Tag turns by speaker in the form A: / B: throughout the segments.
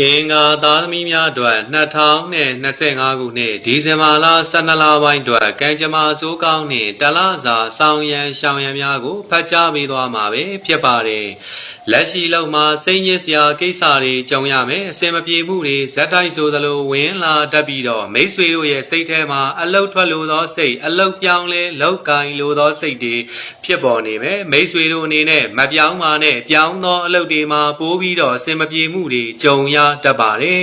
A: အင်္ဂါသားသမီးများအတွက်2025ခုနှစ်ဒီဇင်ဘာလ12လပိုင်းအတွက်ကံကြမ္မာစိုးကောင်းနှင့်တလစာဆောင်ရန်ရှောင်ရန်များကိုဖတ်ကြားပေးသွားမှာပဲဖြစ်ပါတယ်။လက်ရှိလောက်မှာစိတ်ညစ်စရာကိစ္စတွေကြုံရမယ်အစင်မပြေမှုတွေဇက်တိုက်ဆိုသလိုဝင်လာတတ်ပြီးတော့မိတ်ဆွေတို့ရဲ့စိတ်ထဲမှာအလုတ်ထွက်လို့သောစိတ်အလုတ်ပြောင်းလဲလောက်ကင်လို့သောစိတ်တွေဖြစ်ပေါ်နေမယ်မိတ်ဆွေတို့အနေနဲ့မပြောင်းပါနဲ့ပြောင်းသောအလုတ်တွေမှာပိုးပြီးတော့အစင်မပြေမှုတွေကြုံရတတ်ပါတယ်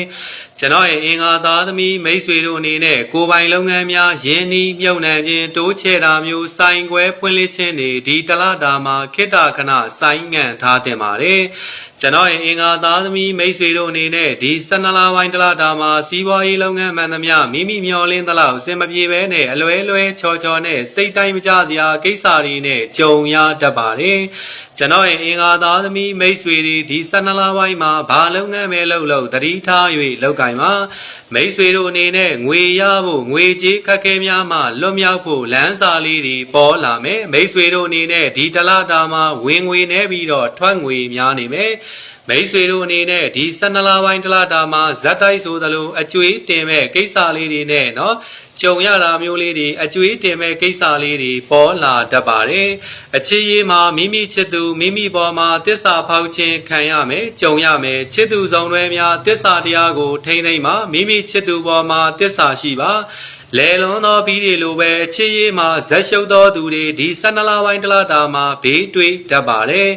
A: ကျွန်တော်ရဲ့အင်္ဂါသားသမီးမိတ်ဆွေတို့အနေနဲ့ကိုယ်ပိုင်လုပ်ငန်းများယင်းနှီးမြုပ်နှံခြင်းတိုးချဲ့တာမျိုးစိုင်ခွဲဖွင့်လှစ်ခြင်းတွေဒီတလတာမှာခိတ္တခဏစိုင်းငံ့ထားတင်ပါတယ် ကျွန်တော်ရဲ့အင်္ဂါသားသမီးမိတ်ဆွေတို့အနေနဲ့ဒီ12လပိုင်းတလတာမှာစီးပွားရေးလုပ်ငန်းမှန်သမျှမိမိမျှော်လင့်သလောက်အဆင်မပြေဘဲနဲ့အလွဲလွဲချော်ချော်နဲ့စိတ်တိုင်းမကြစရာကိစ္စတွေနဲ့ကြုံရတတ်ပါတယ်ကျွန်တော်ရဲ့အင်္ဂါသားသမီးမိတ်ဆွေတွေဒီ12လပိုင်းမှာဘာလုပ်ငန်းပဲလုပ်လို့တတိထား၍လောက်ကင်မှာမိတ်ဆွေတို့အနေနဲ့ငွေရဖို့ငွေကြေးခက်ခဲများမှလွတ်မြောက်ဖို့လမ်းစာလေးတွေပေါ်လာမယ်မိတ်ဆွေတို့အနေနဲ့ဒီတလတာမှာဝင်ငွေနေပြီးတော့ထွက်ငွေများနေမယ်မိတ်ဆွေတို့အနေနဲ့ဒီ12လပိုင်းတလတာမှာဇက်တိုက်ဆိုသလိုအကျွေးတင်မဲ့ကိစ္စလေးတွေနဲ့เนาะကြုံရတာမျိုးလေးတွေအကျွေးတင်မဲ့ကိစ္စလေးတွေပေါ်လာတတ်ပါတယ်အချစ်ရေးမှာမိမိချစ်သူမိမိပေါ်မှာတစ္ဆာဖောက်ခြင်းခံရမယ်ကြုံရမယ်ချစ်သူဆောင်တွဲများတစ္ဆာတရားကိုထိမ့်သိမ့်မှာမိမိချစ်သူပေါ်မှာတစ္ဆာရှိပါလဲလွန်သောပြီးတွေလိုပဲအချစ်ရေးမှာဇက်ရှုပ်သောသူတွေဒီ12လပိုင်းတလတာမှာဘေးတွေ့တတ်ပါတယ်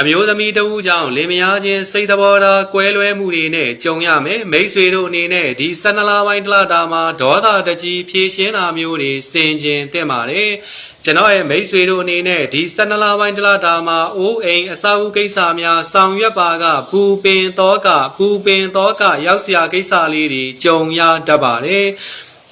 A: အမျိုးသမီးတဦးကြောင့်လင်မယားချင်းစိတ်တော်တာကွဲလွဲမှုတွေနဲ့ကြုံရမယ်မိတ်ဆွေတို့အနေနဲ့ဒီ12လပိုင်းတလတာမှာဒေါသတကြီးဖြည့်ရှင်းတာမျိုးတွေစင်ကျင်တက်ပါတယ်ကျွန်တော်ရဲ့မိတ်ဆွေတို့အနေနဲ့ဒီ12လပိုင်းတလတာမှာအိုးအိမ်အစာအုပ်ကိစ္စများဆောင်ရွက်ပါကပူပင်တော့ကပူပင်တော့ကရောက်စရာကိစ္စလေးတွေကြုံရတတ်ပါတယ်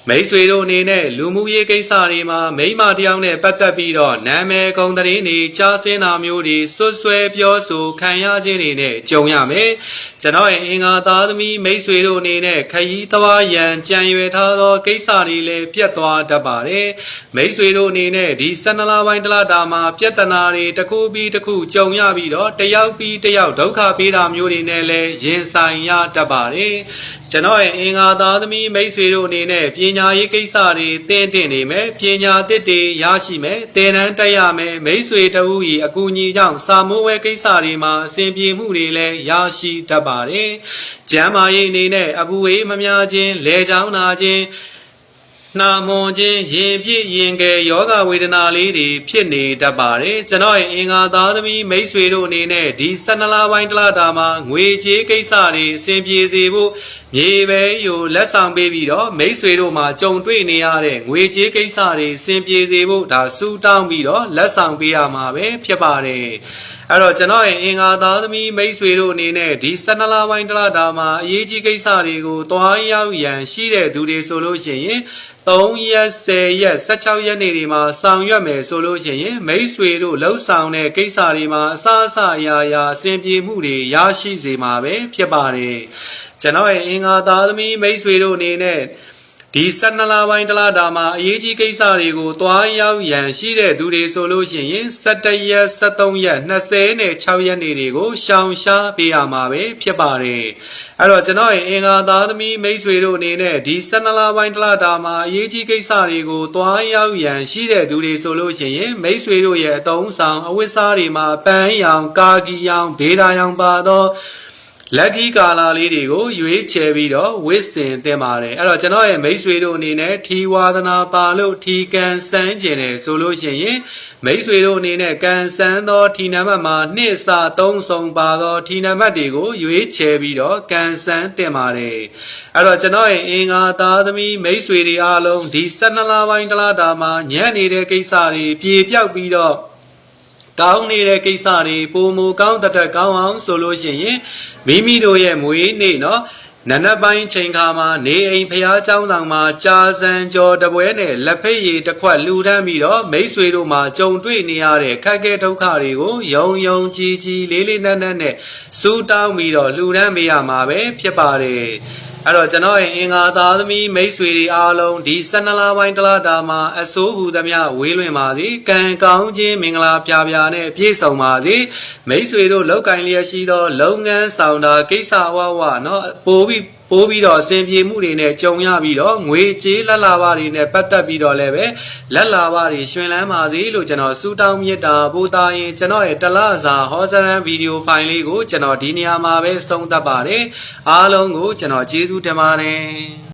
A: မိတ်ဆွေတို့အနေနဲ့လူမှုရေးကိစ္စတွေမှာမိမတယောက်နဲ့ပတ်သက်ပြီးတော့နာမည်ကုံသတင်းတွေကြားစင်းတာမျိုးတွေဆွတ်ဆွဲပြောဆိုခံရခြင်းတွေနဲ့ကြုံရမယ်။ကျွန်တော်ရဲ့အင်္ဂါသားသမီးမိတ်ဆွေတို့အနေနဲ့ခရီးသွားရန်ကြံရွယ်ထားသောကိစ္စတွေလည်းပြတ်သွားတတ်ပါတယ်။မိတ်ဆွေတို့အနေနဲ့ဒီ12လပိုင်းတလတာမှာပြဿနာတွေတစ်ခုပြီးတစ်ခုကြုံရပြီးတော့တယောက်ပြီးတယောက်ဒုက္ခပေးတာမျိုးတွေနဲ့လည်းရင်ဆိုင်ရတတ်ပါတယ်။ကျွန်တော်ရဲ့အင်္ဂါသားသမီးမိတ်ဆွေတို့အနေနဲ့ပညာရေးကိစ္စတွေသင်တင်နေမယ်ပညာသစ်တွေရရှိမယ်သင်တန်းတက်ရမယ်မိတ်ဆွေတဦးဤအကူအညီကြောင့်စာမိုးဝဲကိစ္စတွေမှာအစဉ်ပြေမှုတွေလည်းရရှိတတ်ပါတယ်ကျမ်းမာရေးအနေနဲ့အပူဝေးမများခြင်းလဲချောင်းနာခြင်းနှာမွန်ခြင်းရင်ပြည့်ရင်ကယ်ယောဂဝေဒနာလေးတွေဖြစ်နေတတ်ပါတယ်ကျွန်တော်ရဲ့အင်္ဂါသားသမီးမိတ်ဆွေတို့အနေနဲ့ဒီ12လပိုင်းတလတာမှာငွေချေးကိစ္စတွေအဆင်ပြေစေဖို့ မြေပဲယူလက်ဆောင်ပေးပြီးတော့မိတ်ဆွေတို့မှာကြုံတွေ့နေရတဲ့ငွေချေးကိစ္စတွေအဆင်ပြေစေဖို့ဒါစူတောင်းပြီးတော့လက်ဆောင်ပေးရမှာပဲဖြစ်ပါတယ်အဲ့တော့ကျွန်တော်ရဲ့အင်္ဂါသားသမီးမိတ်ဆွေတို့အနေနဲ့ဒီ12လပိုင်းတလတာမှာအရေးကြီးကိစ္စတွေကိုတွားရောက်ရန်ရှိတဲ့သူတွေဆိုလို့ရှိရင်3ရက်10ရက်16ရက်နေတွေမှာဆောင်ရွက်မယ်ဆိုလို့ရှိရင်မိတ်ဆွေတို့လှုပ်ဆောင်တဲ့ကိစ္စတွေမှာအစအစအရာရာအဆင်ပြေမှုတွေရရှိစေမှာပဲဖြစ်ပါတယ်ကျွန်တော်ရဲ့အင်္ဂါသားသမီးမိတ်ဆွေတို့အနေနဲ့ဒီ12လပိုင်းတလတာမှာအရေးကြီးကိစ္စတွေကိုတွားရောက်ရန်ရှိတဲ့သူတွေဆိုလို့ရှိရင်17ရက်73ရက်20နဲ့6ရက်နေတွေကိုရှောင်ရှားပေးရမှာပဲဖြစ်ပါတယ်အဲ့တော့ကျွန်တော်ရဲ့အင်္ဂါသားသမီးမိတ်ဆွေတို့အနေနဲ့ဒီ12လပိုင်းတလတာမှာအရေးကြီးကိစ္စတွေကိုတွားရောက်ရန်ရှိတဲ့သူတွေဆိုလို့ရှိရင်မိတ်ဆွေတို့ရဲ့အတုံးဆောင်အဝတ်စားတွေမှာပန်းရောင်ကာကီရောင်ဘေးဒါရောင်ပါတော့ လက်ကြီးကာလာလေးတွေကိုရွေးချယ်ပြီးတော့ဝစ်စင်တင်ပါတယ်အဲ့တော့ကျွန်တော်ရဲ့မိတ်ဆွေတို့အနေနဲ့ထီဝါသနာပါလို့ထီကန်စမ်းကျင်တယ်ဆိုလို့ရှိရင်မိတ်ဆွေတို့အနေနဲ့ကန်စမ်းသောထီနံပါတ်မှာနှစ်စာသုံးစုံပါသောထီနံပါတ်တွေကိုရွေးချယ်ပြီးတော့ကန်စမ်းတင်ပါတယ်အဲ့တော့ကျွန်တော်ရဲ့အင်္ဂါသားသမီးမိတ်ဆွေတွေအားလုံးဒီ12လပိုင်းတလတာမှာညံ့နေတဲ့ကိစ္စတွေပြေပြောက်ပြီးတော့ ကောင်းနေတဲ့ကိစ္စတွေပုံမူကောင်းတတ်ကောင်းအောင်ဆိုလို့ရှိရင်မိမိတို့ရဲ့မွေးနေ့เนาะနနက်ပိုင်းချိန်ခါမှာနေအိမ်ဖျားเจ้าတောင်မှာကြာစံကြော်တပွဲနဲ့လက်ဖက်ရည်တစ်ခွက်လှူဒန်းပြီးတော့မိတ်ဆွေတို့မှာကြုံတွေ့နေရတဲ့ခက်ခဲဒုက္ခတွေကိုယုံယုံကြည်ကြည်လေးလေးနက်နက်နဲ့စူးတောင်းပြီးတော့လှူဒန်းပေးရမှာပဲဖြစ်ပါတယ် အဲ့တော့ကျွန်တော်ရဲ့အင်္ဂါသားသမီးမိတ်ဆွေတွေအားလုံးဒီ12လပိုင်းတလတာမှာအစိုးဟူသမျှဝေးလွင်ပါစေကံကောင်းခြင်းမင်္ဂလာပြာပြာနဲ့ပြည့်စုံပါစေမိတ်ဆွေတို့လောက်ကင်လျက်ရှိသောလုပ်ငန်းဆောင်တာကိစ္စဝဝเนาะပိုးပြီး ပိုးပြီးတော့အစဉ်ပြေမှုတွေနဲ့ကြုံရပြီးတော့ငွေကြေးလက်လာပါတွေနဲ့ပတ်သက်ပြီးတော့လည်းပဲလက်လာပါတွေရှင်လန်းပါစေလို့ကျွန်တော်စူတောင်းမြတ်တာပို့သားရင်ကျွန်တော်ရဲ့တလစာဟောစရန်ဗီဒီယိုဖိုင်လေးကိုကျွန်တော်ဒီနေရာမှာပဲဆုံးသတ်ပါတယ်အားလုံးကိုကျွန်တော်ကျေးဇူးတင်ပါတယ်